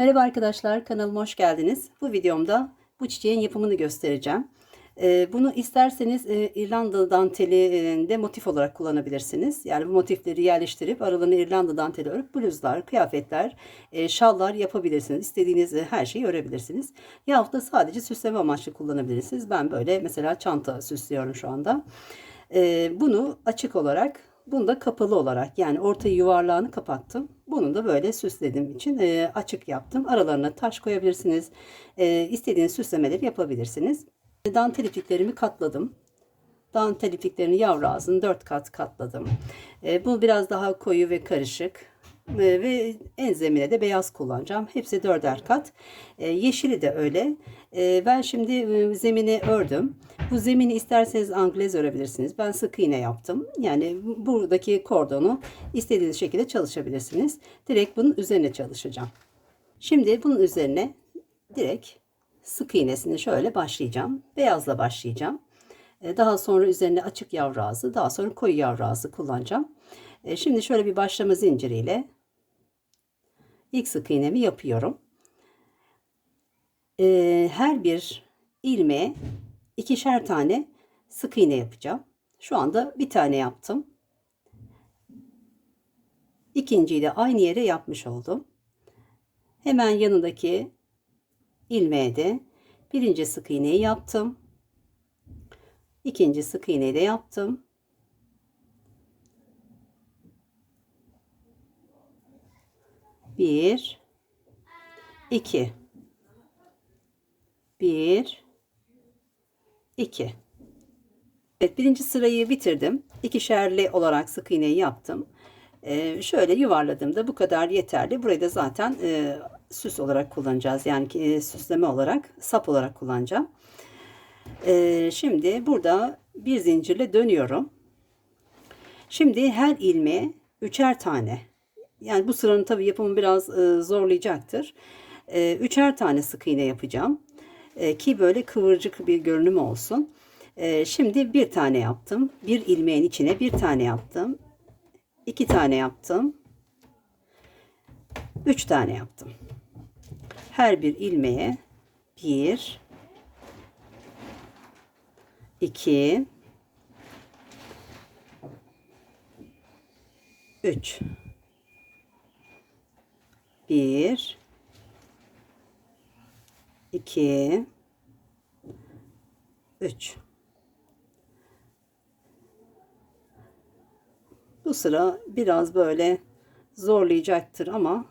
Merhaba arkadaşlar, kanalıma hoş geldiniz. Bu videomda bu çiçeğin yapımını göstereceğim. Ee, Bunu isterseniz e, İrlanda dantelinde motif olarak kullanabilirsiniz. Yani bu motifleri yerleştirip aralarına İrlanda danteli örüp bluzlar, kıyafetler, e, şallar yapabilirsiniz. İstediğiniz e, her şeyi örebilirsiniz. Yahut da sadece süsleme amaçlı kullanabilirsiniz. Ben böyle mesela çanta süslüyorum şu anda. Bunu açık olarak bunu da kapalı olarak yani orta yuvarlağını kapattım. Bunu da böyle süslediğim için e, açık yaptım. Aralarına taş koyabilirsiniz. E, istediğiniz süslemeleri yapabilirsiniz. Dantel ipliklerimi katladım. Dantel ipliklerini yavru ağzını 4 kat katladım. E, bu biraz daha koyu ve karışık. E, ve en zemine de beyaz kullanacağım. Hepsi dörder kat. E, yeşili de öyle. E, ben şimdi e, zemini ördüm. Bu zemini isterseniz anglez örebilirsiniz. Ben sık iğne yaptım. Yani buradaki kordonu istediğiniz şekilde çalışabilirsiniz. Direkt bunun üzerine çalışacağım. Şimdi bunun üzerine direkt sık iğnesini şöyle başlayacağım. Beyazla başlayacağım. Daha sonra üzerine açık yavru ağzı, daha sonra koyu yavru ağzı kullanacağım. Şimdi şöyle bir başlama zinciriyle ilk sık iğnemi yapıyorum. E, Her bir ilmeğe ikişer tane sık iğne yapacağım. Şu anda bir tane yaptım. İkinciyi de aynı yere yapmış oldum. Hemen yanındaki ilmeğe de birinci sık iğneyi yaptım. İkinci sık iğneyi de yaptım. Bir, iki, bir, iki. Evet, birinci sırayı bitirdim. İkişerli olarak sık iğneyi yaptım. Ee, şöyle yuvarladığımda bu kadar yeterli. Burayı da zaten e, süs olarak kullanacağız. Yani e, süsleme olarak, sap olarak kullanacağım. Ee, şimdi burada bir zincirle dönüyorum. Şimdi her ilmeğe üçer tane. Yani bu sıranın tabii yapımı biraz e, zorlayacaktır. E, üçer tane sık iğne yapacağım. E, ki böyle kıvırcık bir görünüm olsun. E, şimdi bir tane yaptım. Bir ilmeğin içine bir tane yaptım. iki tane yaptım. Üç tane yaptım. Her bir ilmeğe bir, iki, üç. Bir, iki, üç. Bu sıra biraz böyle zorlayacaktır ama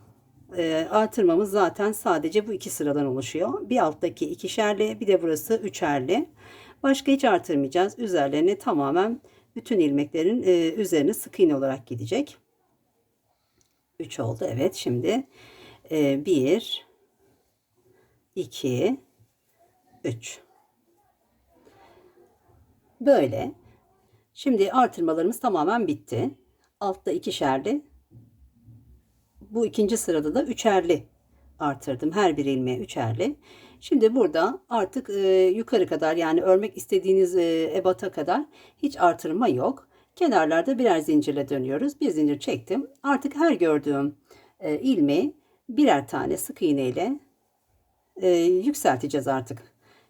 e, artırmamız zaten sadece bu iki sıradan oluşuyor. Bir alttaki ikişerli bir de burası üçerli. Başka hiç artırmayacağız. Üzerlerine tamamen bütün ilmeklerin e, üzerine sık iğne olarak gidecek. 3 oldu. Evet şimdi 1 2 3 Böyle. Şimdi artırmalarımız tamamen bitti. Altta ikişerli. Bu ikinci sırada da üçerli artırdım. Her bir ilmeğe üçerli. Şimdi burada artık e, yukarı kadar yani örmek istediğiniz e, ebata kadar hiç artırma yok. Kenarlarda birer zincirle dönüyoruz. Bir zincir çektim. Artık her gördüğüm e, ilmeği birer tane sık iğne ile e, yükselteceğiz artık.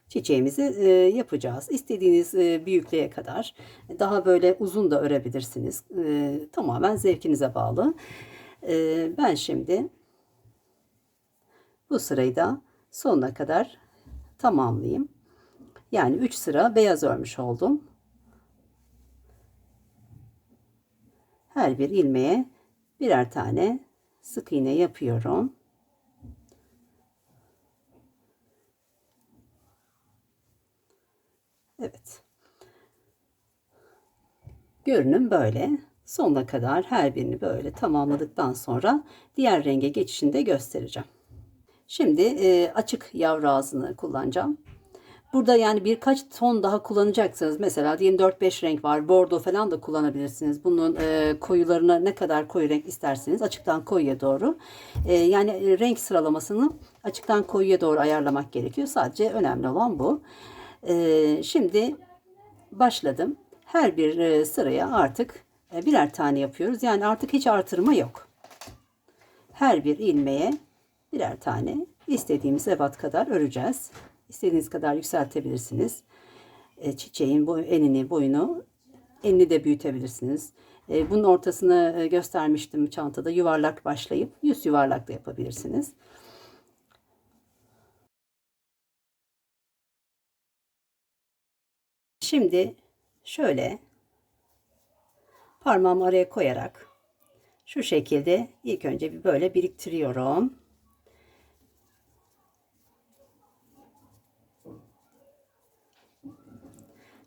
Çiçeğimizi e, yapacağız. İstediğiniz e, büyüklüğe kadar daha böyle uzun da örebilirsiniz. E, tamamen zevkinize bağlı. E, ben şimdi bu sırayı da sonuna kadar tamamlayayım. Yani 3 sıra beyaz örmüş oldum. Her bir ilmeğe birer tane sık iğne yapıyorum. Evet. Görünüm böyle. Sonuna kadar her birini böyle tamamladıktan sonra diğer renge geçişini de göstereceğim. Şimdi e, açık yavru ağzını kullanacağım. Burada yani birkaç ton daha kullanacaksınız. Mesela diyelim 4-5 renk var. Bordo falan da kullanabilirsiniz. Bunun e, koyularına ne kadar koyu renk isterseniz açıktan koyuya doğru. E, yani e, renk sıralamasını açıktan koyuya doğru ayarlamak gerekiyor. Sadece önemli olan bu. E, şimdi başladım. Her bir e, sıraya artık e, birer tane yapıyoruz. Yani artık hiç artırma yok. Her bir ilmeğe birer tane istediğimiz ebat kadar öreceğiz. İstediğiniz kadar yükseltebilirsiniz. E, çiçeğin boy, enini, boyunu, enini de büyütebilirsiniz. E, bunun ortasını e, göstermiştim çantada. Yuvarlak başlayıp yüz yuvarlak da yapabilirsiniz. Şimdi şöyle parmağımı araya koyarak şu şekilde ilk önce bir böyle biriktiriyorum.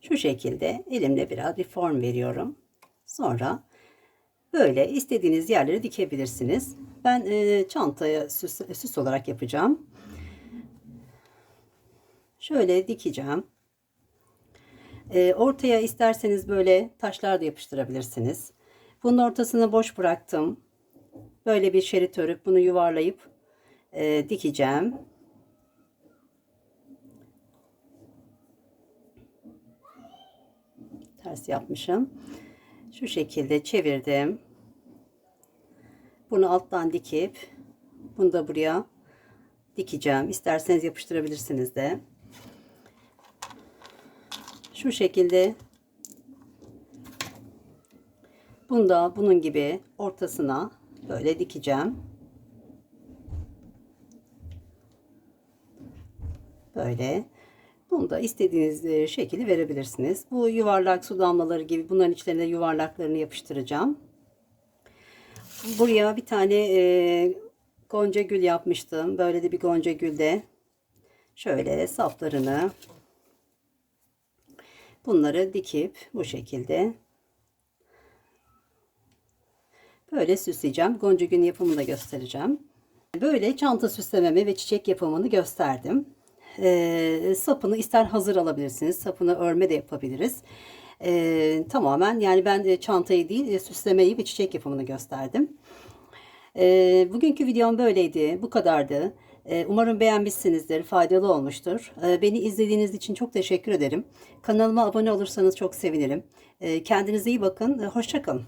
Şu şekilde elimle biraz bir form veriyorum. Sonra böyle istediğiniz yerlere dikebilirsiniz. Ben e, çantaya süs, süs olarak yapacağım. Şöyle dikeceğim. E, ortaya isterseniz böyle taşlar da yapıştırabilirsiniz. Bunun ortasını boş bıraktım. Böyle bir şerit örüp bunu yuvarlayıp e, dikeceğim. Ters yapmışım. Şu şekilde çevirdim. Bunu alttan dikip bunu da buraya dikeceğim. İsterseniz yapıştırabilirsiniz de. Şu şekilde bunu da bunun gibi ortasına böyle dikeceğim. Böyle. Bunu da istediğiniz e, şekli verebilirsiniz. Bu yuvarlak su damlaları gibi bunların içlerine yuvarlaklarını yapıştıracağım. Buraya bir tane e, gonca gül yapmıştım. Böyle de bir gonca gülde şöyle saplarını bunları dikip bu şekilde böyle süsleyeceğim. Gonca gül yapımını da göstereceğim. Böyle çanta süslememi ve çiçek yapımını gösterdim. E, sapını ister hazır alabilirsiniz. Sapını örme de yapabiliriz. E, tamamen yani ben de çantayı değil e, süslemeyi ve çiçek yapımını gösterdim. E, bugünkü videom böyleydi. Bu kadardı. E, umarım beğenmişsinizdir. Faydalı olmuştur. E, beni izlediğiniz için çok teşekkür ederim. Kanalıma abone olursanız çok sevinirim. E, kendinize iyi bakın. E, Hoşçakalın.